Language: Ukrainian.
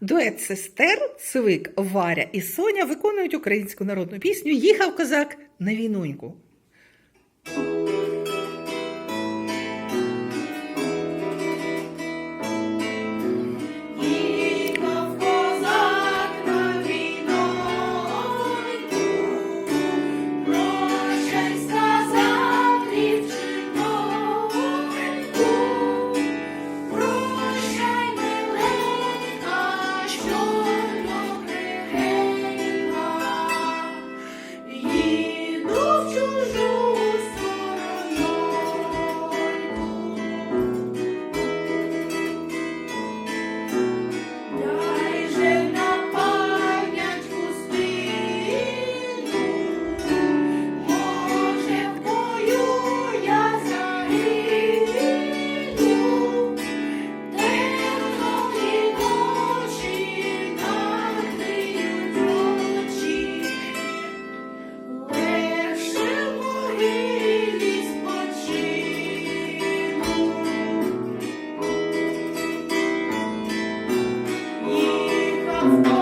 Дует сестер Цвик, Варя і Соня виконують українську народну пісню Їхав козак на війноньку. Thank you.